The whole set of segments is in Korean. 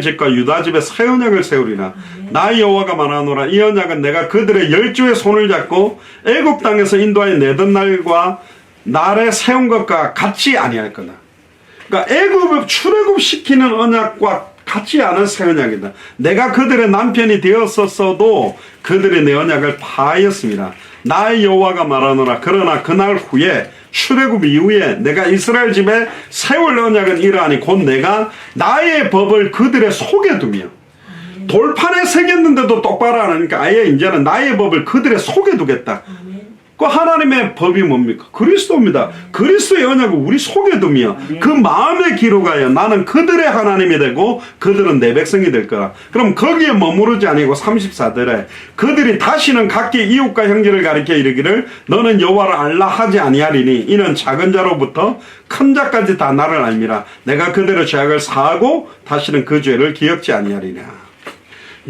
집과 유다 집에 새 언약을 세우리라. 나 여호와가 말하노라. 이 언약은 내가 그들의 열주의 손을 잡고 애굽 땅에서 인도하여 내던 날과 날에 세운 것과 같이 아니할 거다. 그러니까 애굽을 출애굽 시키는 언약과 같지 않은 새 언약이다. 내가 그들의 남편이 되었었어도 그들이 내 언약을 파하였습니다. 나의 여호와가 말하노라. 그러나 그날 후에 출애굽 이후에 내가 이스라엘 집에 세울 언약은 이러하니 곧 내가 나의 법을 그들의 속에 두며 돌판에 새겼는데도 똑바로 안 하니까 아예 이제는 나의 법을 그들의 속에 두겠다. 그 하나님의 법이 뭡니까? 그리스도입니다. 그리스도의 언약을 우리 속에 두며 그 마음에 기록하여 나는 그들의 하나님이 되고 그들은 내 백성이 될 거라. 그럼 거기에 머무르지 아니고 34절에 그들이 다시는 각기 이웃과 형제를 가리켜 이르기를 너는 여호와를 알라 하지 아니하리니 이는 작은 자로부터 큰 자까지 다 나를 알미라. 내가 그들의 죄악을 사하고 다시는 그 죄를 기억지 아니하리라.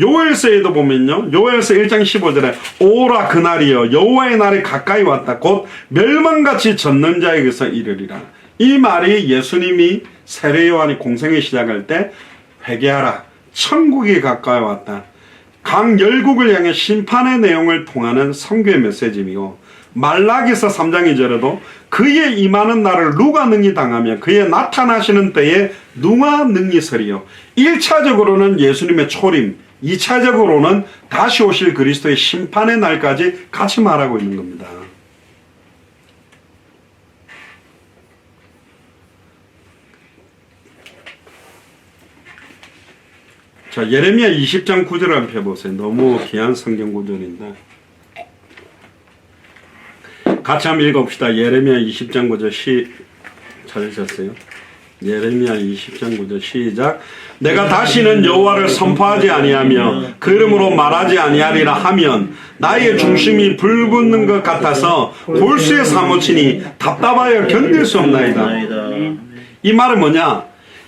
요엘서에도 보면요. 요엘서 1장 15절에 오라 그날이여 여호와의 날이 가까이 왔다. 곧 멸망같이 젖는 자에게서 이르리라. 이 말이 예수님이 세례 요한이 공생을 시작할 때 회개하라. 천국이 가까이 왔다. 강 열국을 향해 심판의 내용을 통하는 성교의 메시지이고 말라기서 3장 2절에도 그의 임하는 날을 누가 능히 당하며 그의 나타나시는 때에 누가 능히 서리요 1차적으로는 예수님의 초림 2차적으로는 다시 오실 그리스도의 심판의 날까지 같이 말하고 있는 겁니다. 자, 예레미야 20장 9절 한번 펴보세요. 너무 귀한 성경 구절인데. 같이 한번 읽어봅시다. 예레미야 20장 9절 시 찾으셨어요? 예레미야 20장 9절 시작. 내가 다시는 여호와를 선포하지 아니하며 그 이름으로 말하지 아니하리라 하면 나의 중심이 불붙는 것 같아서 골수에 사무치니 답답하여 견딜 수 없나이다. 이 말은 뭐냐?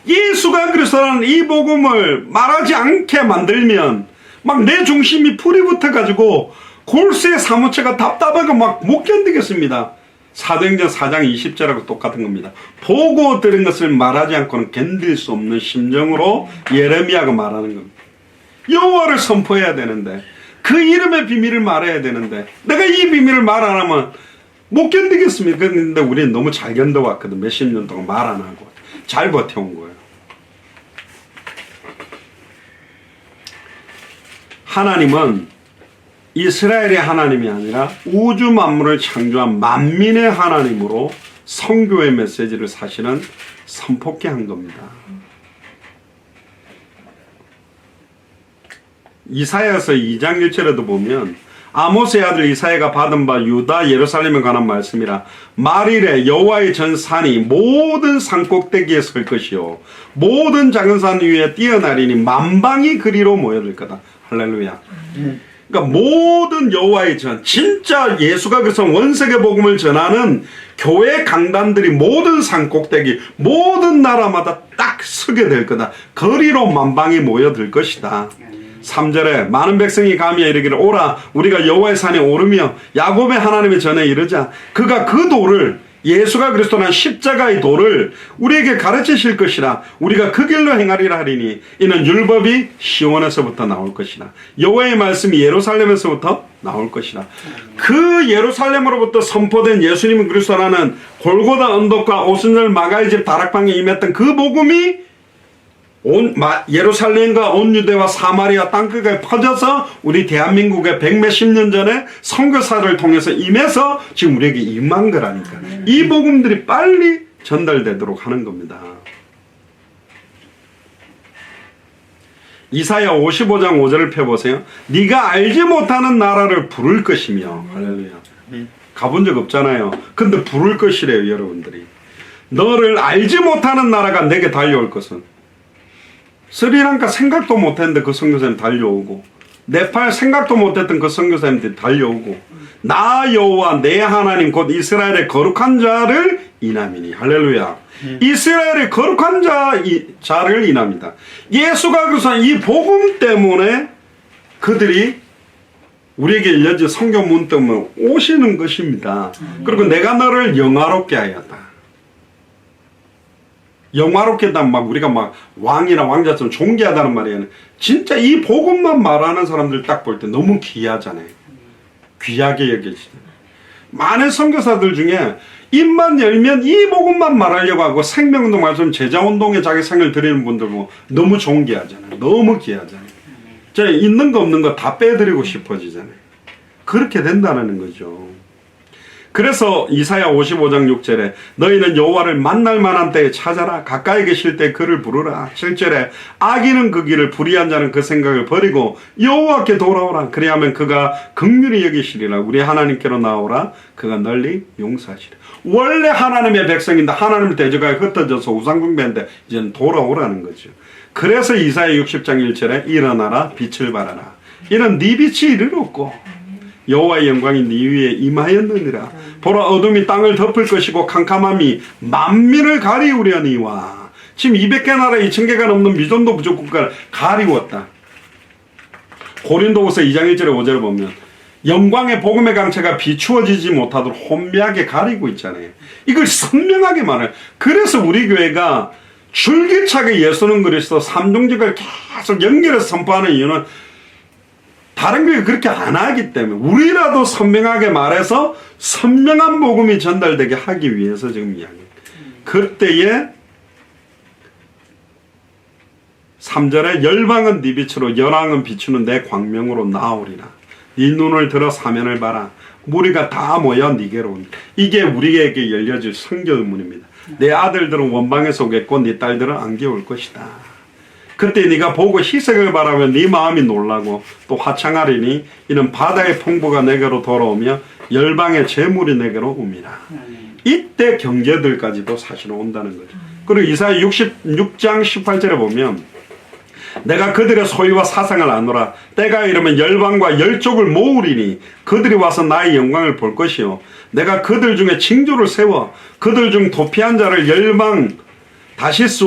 예수가 그리스도라는 이 복음을 말하지 않게 만들면 막 내 중심이 풀이 붙어 가지고 골수의 사무체가 답답하고 막 못 견디겠습니다. 사도행전 4장 20절하고 똑같은 겁니다. 보고 들은 것을 말하지 않고는 견딜 수 없는 심정으로 예레미야가 말하는 겁니다. 여호와를 선포해야 되는데 그 이름의 비밀을 말해야 되는데 내가 이 비밀을 말 안 하면 못 견디겠습니다. 그런데 우리는 너무 잘 견뎌왔거든. 몇십 년 동안 말 안 하고 잘 버텨온 거예요. 하나님은 이스라엘의 하나님이 아니라 우주 만물을 창조한 만민의 하나님으로 성교의 메시지를 사실은 선포케 한 겁니다. 이사야서 2장 1절에도 보면 아모스의 아들 이사야가 받은 바 유다 예루살렘에 관한 말씀이라 말일에 여호와의 전 산이 모든 산 꼭대기에 설 것이요 모든 작은 산 위에 뛰어나리니 만방이 그리로 모여들 거다. 할렐루야 그러니까 모든 여호와의 전 진짜 예수가 그래서 원세계 복음을 전하는 교회 강단들이 모든 산 꼭대기 모든 나라마다 딱 서게 될 거다. 거리로 만방이 모여들 것이다. 3절에 많은 백성이 가며 이르기를 오라. 우리가 여호와의 산에 오르며 야곱의 하나님의 전에 이르자. 그가 그 도를 예수가 그리스도란 십자가의 도를 우리에게 가르치실 것이라 우리가 그 길로 행하리라 하리니 이는 율법이 시온에서부터 나올 것이라 여호와의 말씀이 예루살렘에서부터 나올 것이라 그 예루살렘으로부터 선포된 예수님 그리스도라는 골고다 언덕과 오순절 마가의 집 다락방에 임했던 그 복음이 온 마, 예루살렘과 온 유대와 사마리아 땅끝에 퍼져서 우리 대한민국에 백몇십 년 전에 선교사를 통해서 임해서 지금 우리에게 임한 거라니까. 이 복음들이 빨리 전달되도록 하는 겁니다. 이사야 55장 5절을 펴보세요. 네가 알지 못하는 나라를 부를 것이며 할렐루야. 가본 적 없잖아요. 근데 부를 것이래요, 여러분들이. 너를 알지 못하는 나라가 내게 달려올 것은 스리랑카 생각도 못했는데 그 선교사님 달려오고 네팔 생각도 못했던 그 선교사님들이 달려오고 나 여호와 내 하나님 곧 이스라엘의 거룩한 자를 인함이니. 할렐루야. 이스라엘의 거룩한 자, 이, 자를 인합니다. 예수가 그래서 이 복음 때문에 그들이 우리에게 일려진 성경문 때문에 오시는 것입니다. 그리고 내가 너를 영화롭게 하였다 영화롭게다 막 우리가 막 왕이나 왕자처럼 존귀하다는 말이에요. 진짜 이 복음만 말하는 사람들 딱 볼 때 너무 귀하잖아요. 귀하게 여겨지잖아요. 많은 선교사들 중에 입만 열면 이 복음만 말하려고 하고 생명운동 말씀 제자운동에 자기 생을 드리는 분들 뭐 너무 존귀하잖아요. 너무 귀하잖아요. 저 있는 거 없는 거 다 빼드리고 싶어지잖아요. 그렇게 된다는 거죠. 그래서 이사야 55장 6절에 너희는 여호와를 만날 만한 때에 찾아라. 가까이 계실 때 그를 부르라. 7절에 악인은 그 길을 불의한 자는 그 생각을 버리고 여호와께 돌아오라. 그리하면 그가 극률히 여기시리라. 우리 하나님께로 나오라. 그가 널리 용서하시리라 원래 하나님의 백성인데 하나님을 대적하여 흩어져서 우상숭배인데 이제는 돌아오라는 거죠. 그래서 이사야 60장 1절에 일어나라. 빛을 발하라. 이는 네 빛이 이르렀고 여호와의 영광이 네 위에 임하였느니라. 보라 어둠이 땅을 덮을 것이고 캄캄함이 만민을 가리우려니와. 지금 200개 나라 2000개가 넘는 미존도 부족 국가를 가리웠다. 고린도후서 2장 1절에 5절을 보면 영광의 복음의 강체가 비추어지지 못하도록 혼미하게 가리고 있잖아요. 이걸 선명하게 말해요. 그래서 우리 교회가 줄기차게 예수는 그리스도 삼종직을 계속 연결해서 선포하는 이유는 다른 교회 그렇게 안 하기 때문에 우리라도 선명하게 말해서 선명한 복음이 전달되게 하기 위해서 지금 이야기해요. 그때에 3절에 열방은 네 빛으로 열왕은 비추는 내 광명으로 나오리라. 네 눈을 들어 사면을 봐라. 무리가 다 모여 네게로 온다. 이게 우리에게 열려질 성결문입니다. 내 아들들은 원방에서 오겠고 네 딸들은 안개 올 것이다. 그때 네가 보고 희색을 바라면 네 마음이 놀라고 또 화창하리니 이는 바다의 풍부가 내게로 돌아오며 열방의 재물이 내게로 옵니다. 이때 경제들까지도 사실은 온다는 거죠. 그리고 이사야 66장 18절에 보면 내가 그들의 소유와 사상을 아노라 때가 이르면 열방과 열족을 모으리니 그들이 와서 나의 영광을 볼 것이요 내가 그들 중에 징조를 세워 그들 중 도피한 자를 열방 다시스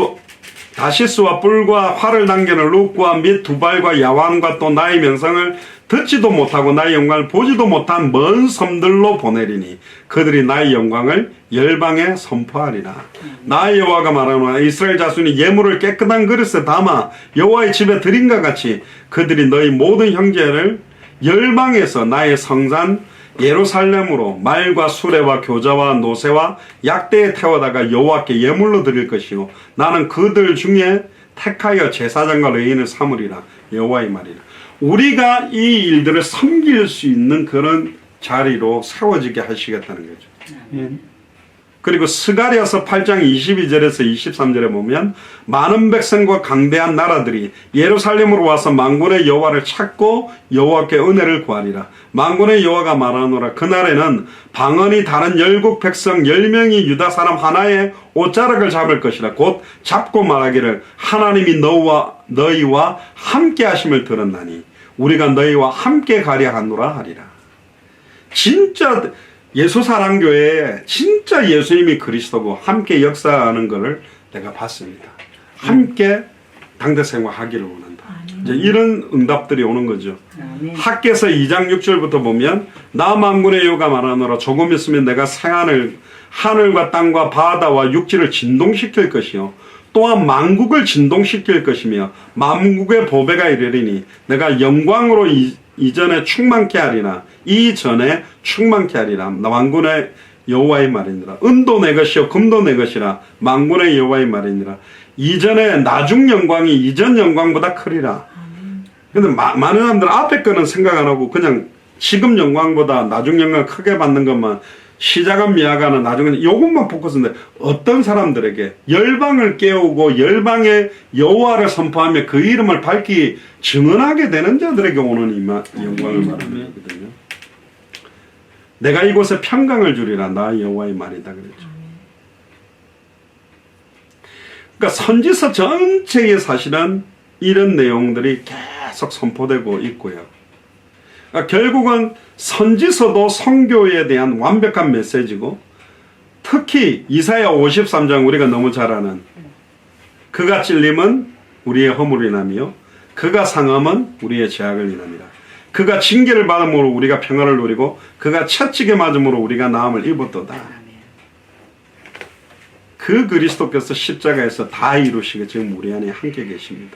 다시스와 뿔과 활을 당기는 룩과 및 두발과 야완과 또 나의 명성을 듣지도 못하고 나의 영광을 보지도 못한 먼 섬들로 보내리니 그들이 나의 영광을 열방에 선포하리라. 나의 여호와가 말하노라 이스라엘 자손이 예물을 깨끗한 그릇에 담아 여호와의 집에 드린과 같이 그들이 너희 모든 형제를 열방에서 나의 성산 예루살렘으로 말과 수레와 교자와 노새와 약대에 태워다가 여호와께 예물로 드릴 것이요 나는 그들 중에 택하여 제사장과 레인을 삼으리라 여호와의 말이라 우리가 이 일들을 섬길 수 있는 그런 자리로 세워지게 하시겠다는 거죠. 예. 그리고 스가리아서 8장 22절에서 23절에 보면 많은 백성과 강대한 나라들이 예루살렘으로 와서 만군의 여호와를 찾고 여호와께 은혜를 구하리라. 만군의 여호와가 말하노라 그날에는 방언이 다른 열국 백성 열 명이 유다 사람 하나의 옷자락을 잡을 것이라 곧 잡고 말하기를 하나님이 너와 너희와 함께 하심을 들었나니 우리가 너희와 함께 가려 하노라 하리라. 진짜 예수사랑교회에 진짜 예수님이 그리스도고 함께 역사하는 것을 내가 봤습니다. 함께 당대 생활하기를 원한다. 이제 이런 응답들이 오는 거죠. 학계서 2장 6절부터 보면 나 만군의 여가 말하노라 조금 있으면 내가 새하늘 하늘과 땅과 바다와 육지를 진동시킬 것이요 또한 만국을 진동시킬 것이며 만국의 보배가 이르리니 내가 영광으로 이, 이전에 충만케 하리나 이전에 충만케 하리라. 만군의 여호와의 말이니라. 은도 내 것이요 금도 내 것이라. 만군의 여호와의 말이니라. 이전에 나중 영광이 이전 영광보다 크리라. 근데 마- 많은 사람들은 앞에 거는 생각 안 하고 그냥 지금 영광보다 나중 영광 크게 받는 것만 시작은 미약하나 나중에는 요것만 포커스인데 어떤 사람들에게 열방을 깨우고 열방의 여호와를 선포하며 그 이름을 밝히 증언하게 되는 자들에게 오는 이 마- 영광을 말하는 거거든요. 내가 이곳에 평강을 주리라 나 여호와의 말이다 그랬죠. 그러니까 선지서 전체에 사실은 이런 내용들이 계속 선포되고 있고요. 그러니까 결국은 선지서도 성교에 대한 완벽한 메시지고 특히 이사야 53장 우리가 너무 잘 아는 그가 찔림은 우리의 허물이 남이요 그가 상함은 우리의 죄악을 인함이라 그가 징계를 받음으로 우리가 평안을 누리고 그가 채찍에 맞음으로 우리가 나음을 입었도다. 그 그리스도께서 십자가에서 다 이루시고 지금 우리 안에 함께 계십니다.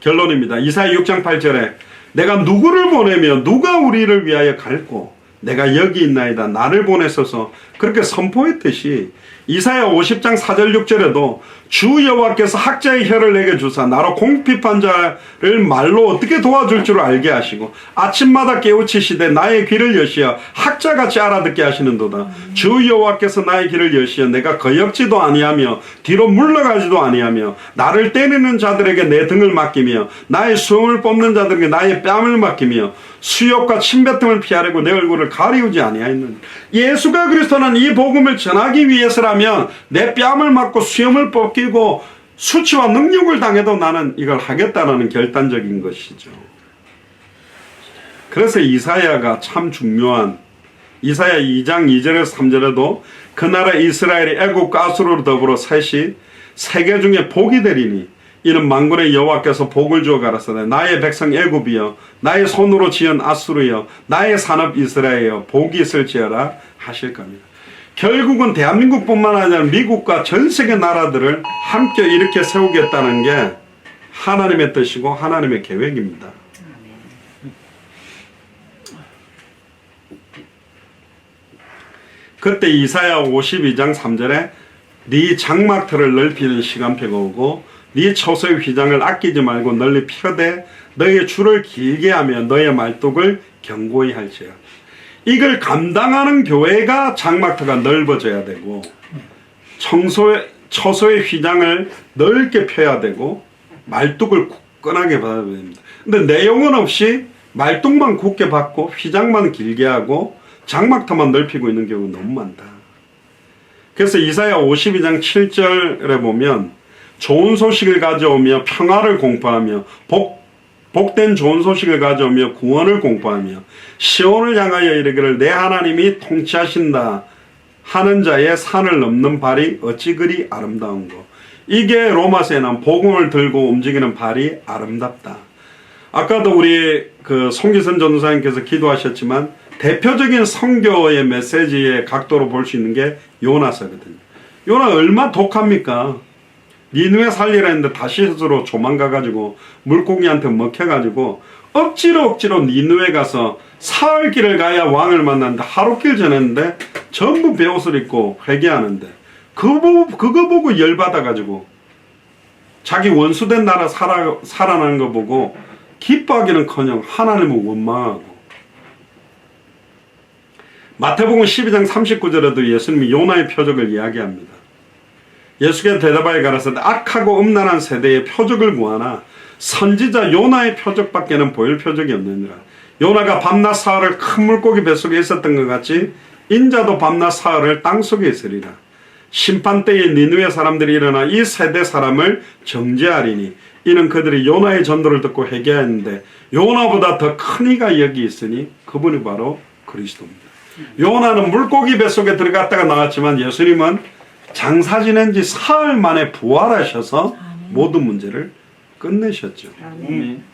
결론입니다. 이사야 6장 8절에 내가 누구를 보내며 누가 우리를 위하여 갈고 내가 여기 있나이다. 나를 보내소서. 그렇게 선포했듯이 이사야 50장 4절 6절에도 주 여호와께서 학자의 혀를 내게 주사 나로 공핍한 자를 말로 어떻게 도와줄 줄 알게 하시고 아침마다 깨우치시되 나의 귀를 여시어 학자같이 알아듣게 하시는도다. 주 여호와께서 나의 귀를 여시어 내가 거역지도 아니하며 뒤로 물러가지도 아니하며 나를 때리는 자들에게 내 등을 맡기며 나의 수염을 뽑는 자들에게 나의 뺨을 맡기며 수욕과 침뱉음을 피하려고 내 얼굴을 가리우지 아니하였느니 예수가 그리스도는 이 복음을 전하기 위해서라면 내 뺨을 맞고 수염을 뽑히고 수치와 능력을 당해도 나는 이걸 하겠다라는 결단적인 것이죠. 그래서 이사야가 참 중요한 이사야 2장 2절에서 3절에도 그 나라 이스라엘이 애국과 아수르로 더불어 셋이 세계 중에 복이 되리니 이는 만군의 여호와께서 복을 주어 가라사대 나의 백성 애굽이여 나의 손으로 지은 아수르여 나의 산업 이스라엘여 복이 있을지어라 하실 겁니다. 결국은 대한민국뿐만 아니라 미국과 전 세계 나라들을 함께 이렇게 세우겠다는 게 하나님의 뜻이고 하나님의 계획입니다. 그때 이사야 52장 3절에 네 장막틀을 넓히는 시간표가 오고 네 처소의 휘장을 아끼지 말고 널리 펴되 너의 줄을 길게 하며 너의 말뚝을 견고히 할지어다. 이걸 감당하는 교회가 장막터가 넓어져야 되고 청소의 처소의 휘장을 넓게 펴야 되고 말뚝을 굳건하게 받아야 됩니다. 근데 내용은 없이 말뚝만 굳게 받고 휘장만 길게 하고 장막터만 넓히고 있는 경우가 너무 많다. 그래서 이사야 52장 7절에 보면 좋은 소식을 가져오며 평화를 공포하며 복 복된 좋은 소식을 가져오며 구원을 공포하며 시온을 향하여 이르기를 내 하나님이 통치하신다 하는 자의 산을 넘는 발이 어찌 그리 아름다운고 이게 난 복음을 들고 움직이는 발이 아름답다. 아까도 우리 그 송기선 전도사님께서 기도하셨지만 대표적인 성교의 메시지의 각도로 볼 수 있는 게 요나서거든요. 요나 얼마 독합니까? 니누에 살리라 했는데 다시스로 조만가가지고 물고기한테 먹혀가지고 억지로 억지로 니누에 가서 사흘 길을 가야 왕을 만났는데 하루 길 전했는데 전부 베옷을 입고 회개하는데 그거 보고, 그거 보고 열받아가지고 자기 원수된 나라 살아, 살아나는 거 보고 기뻐하기는 커녕 하나님을 원망하고 마태복음 12장 39절에도 예수님이 요나의 표적을 이야기합니다. 예수께서 대답하여 가라사대 악하고 음란한 세대의 표적을 구하나 선지자 요나의 표적밖에는 보일 표적이 없느니라. 요나가 밤낮 사흘을 큰 물고기 뱃속에 있었던 것 같이 인자도 밤낮 사흘을 땅속에 있으리라. 심판 때에 니누의 사람들이 일어나 이 세대 사람을 정죄하리니 이는 그들이 요나의 전도를 듣고 회개하였는데 요나보다 더 큰 이가 여기 있으니 그분이 바로 그리스도입니다. 요나는 물고기 뱃속에 들어갔다가 나왔지만 예수님은 장사 지낸 지 사흘 만에 부활하셔서 모든 문제를 끝내셨죠. 아멘.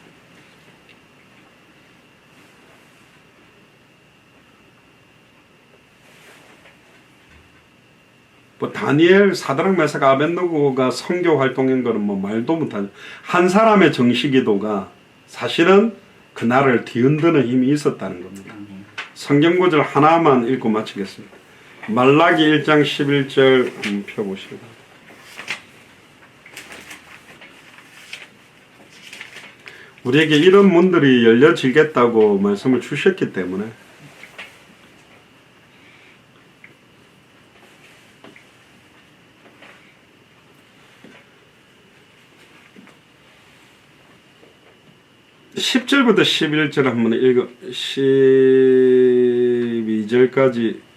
뭐 다니엘, 사드락, 메삭, 아벤노고가 선교 활동한 거는 뭐 말도 못하죠. 한 사람의 정시기도가 사실은 그 나라를 뒤흔드는 힘이 있었다는 겁니다. 성경 구절 하나만 읽고 마치겠습니다. 말라기 1장 11절 한번 펴보시기 바랍니다. 우리에게 이런 문들이 열려지겠다고 말씀을 주셨기 때문에 십절부터 11절 한번 읽어 12절까지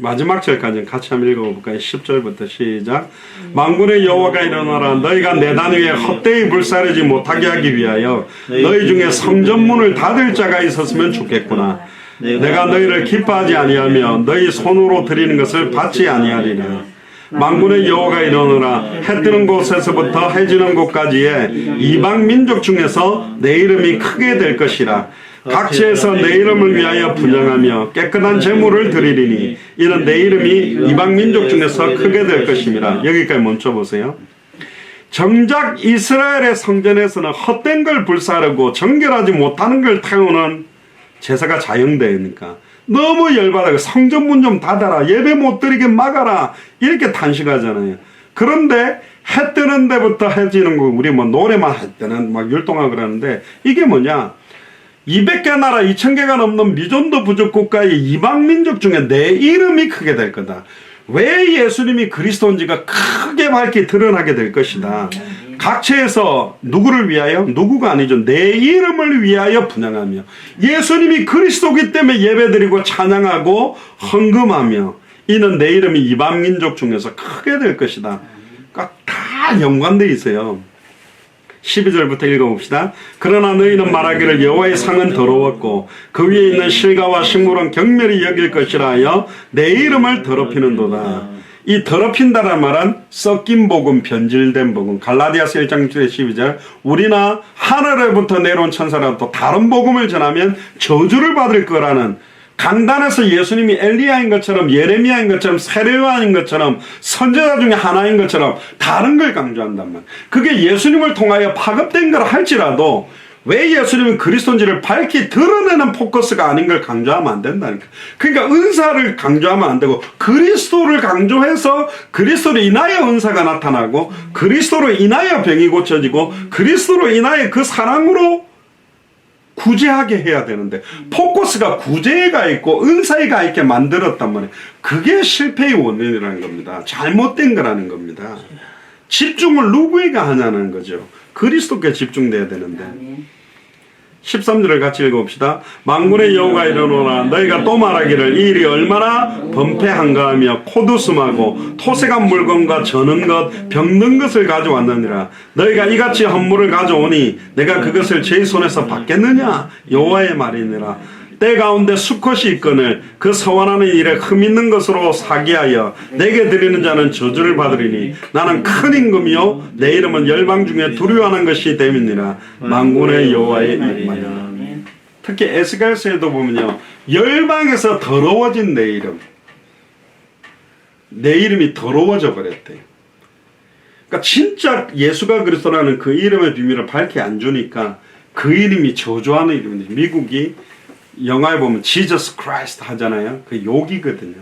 마지막 절까지 같이 한번 읽어볼까요? 10절부터 시작. 만군의 여호와가 일어나라. 너희가 내 단 위에 헛되이 불사르지 못하게 하기 위하여 너희 중에 성전문을 닫을 자가 있었으면 좋겠구나. 내가 너희를 기뻐하지 아니하며 너희 손으로 드리는 것을 받지 아니하리라. 만군의 여호가 일어나라 해 뜨는 곳에서부터 해 지는 곳까지의 이방 민족 중에서 내 이름이 크게 될 것이라 각지에서 내 이름을 위하여 분양하며 깨끗한 제물을 드리리니 이는 내 이름이 이방 민족 중에서 크게 될 것입니다. 여기까지 멈춰 보세요. 정작 이스라엘의 성전에서는 헛된 걸 불사르고 정결하지 못하는 걸 태우는 제사가 자영되니까 너무 열받아요. 성전 문 좀 닫아라. 예배 못 드리게 막아라. 이렇게 탄식하잖아요. 그런데 해 뜨는 데부터 해지는 거 우리 뭐 노래만 할 때는 막 율동하고 그러는데 이게 뭐냐? 200개 나라 2000개가 넘는 미존도 부족 국가의 이방 민족 중에 내 이름이 크게 될 거다. 왜 예수님이 그리스도인지가 크게 밝게 드러나게 될 것이다. 각처에서 누구를 위하여? 누구가 아니죠. 내 이름을 위하여 분양하며 예수님이 그리스도기 때문에 예배드리고 찬양하고 헌금하며 이는 내 이름이 이방 민족 중에서 크게 될 것이다. 그러니까 다 연관돼 있어요. 12절부터 읽어봅시다. 그러나 너희는 말하기를 여호와의 상은 더러웠고 그 위에 있는 실과와 식물은 경멸이 여길 것이라 하여 내 이름을 더럽히는도다. 이 더럽힌다는 말은 섞인 복음, 변질된 복음. 갈라디아서 1장 12절. 우리나 하늘에부터 내려온 천사라도 다른 복음을 전하면 저주를 받을 거라는 강단에서 예수님이 엘리야인 것처럼 예레미야인 것처럼 세례요한인 것처럼 선제자 중에 하나인 것처럼 다른 걸 강조한단 말. 그게 예수님을 통하여 파급된 걸 할지라도 왜 예수님은 그리스도인지를 밝히 드러내는 포커스가 아닌 걸 강조하면 안 된다니까. 그러니까 은사를 강조하면 안 되고 그리스도를 강조해서 그리스도로 인하여 은사가 나타나고 그리스도로 인하여 병이 고쳐지고 그리스도로 인하여 그 사랑으로 구제하게 해야 되는데 포커스가 구제가 있고 은사가 있게 만들었단 말이에요. 그게 실패의 원인이라는 겁니다. 잘못된 거라는 겁니다. 집중을 누구에게 하냐는 거죠. 그리스도께 집중돼야 되는데. 13절을 같이 읽어봅시다. 만군의 여호가 이르노라 너희가 또 말하기를 이 일이 얼마나 범패한가 하며 코두숨하고 토색한 물건과 저는 것 병든 것을 가져왔느니라. 너희가 이같이 헌물을 가져오니 내가 그것을 제 손에서 받겠느냐? 여호와의 말이니라 때 가운데 수컷이 있거늘 그 서원하는 일에 흠 있는 것으로 사기하여 내게 드리는 자는 저주를 받으리니 나는 큰 임금이요 내 이름은 열방 중에 두려워하는 것이 됨이니라. 만군의 여호와의 이름이라. 특히 에스겔서에도 보면요. 열방에서 더러워진 내 이름. 내 이름이 더러워져 버렸대요 그러니까 진짜 예수가 그리스도라는 그 이름의 비밀을 밝히 안 주니까 그 이름이 저주하는 이름인데 미국이 영화에 보면 Jesus Christ 하잖아요. 그 욕이거든요.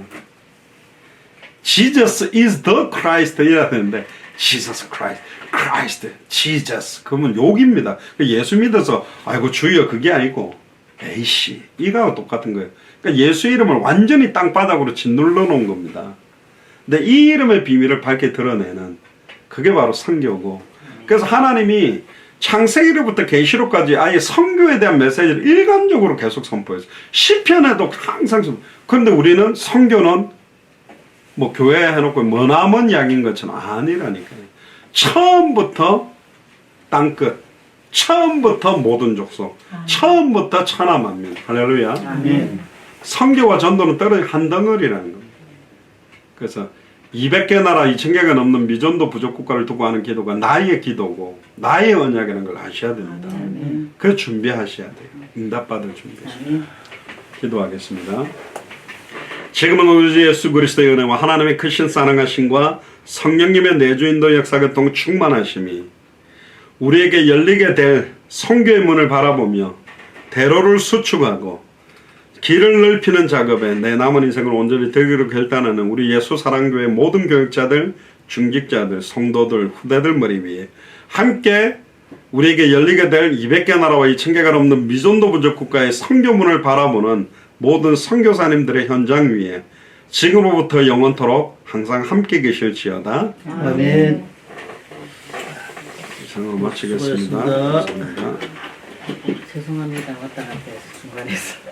Jesus is the Christ 이라 되는데 Jesus Christ, Christ, 그러면 욕입니다. 그 예수 믿어서 아이고 주여 그게 아니고 에이씨 이거하고 똑같은 거예요. 그러니까 예수 이름을 완전히 땅바닥으로 짓눌러 놓은 겁니다. 근데 이 이름의 비밀을 밝게 드러내는 그게 바로 성교고 그래서 하나님이 창세기로부터 계시록까지 아예 성교에 대한 메시지를 일관적으로 계속 선포했어요. 시편에도 항상 선- 그런데 우리는 성교는 뭐 교회에 해놓고 머나먼 약인 것처럼 아니라니까요. 처음부터 땅끝, 처음부터 모든 족속, 처음부터 천하만민. 할렐루야. 아멘. 성교와 전도는 떨어진 한 덩어리라는 겁니다. 그래서 200개 나라 2000개가 넘는 미전도 부족 국가를 두고 하는 기도가 나의 기도고 나의 언약이라는 걸 아셔야 됩니다. 그 준비하셔야 돼요. 응답받을 준비. 기도하겠습니다. 지금은 우리 주 예수 그리스도의 은혜와 하나님의 크신 사랑하심과 성령님의 내주인도 역사 교통 충만하심이 우리에게 열리게 될 성교의 문을 바라보며 대로를 수축하고 길을 넓히는 작업에 내 남은 인생을 온전히 되기로 결단하는 우리 예수 사랑교회 모든 교육자들, 중직자들, 성도들, 후대들 머리 위에 함께 우리에게 열리게 될 200개 나라와 2000개가 넘는 미존도 부족 국가의 성교문을 바라보는 모든 선교사님들의 현장 위에 지금으로부터 영원토록 항상 함께 계실지어다. 아멘. 이상으로 마치겠습니다. 죄송합니다. 왔다 갔다 해서 중간에서.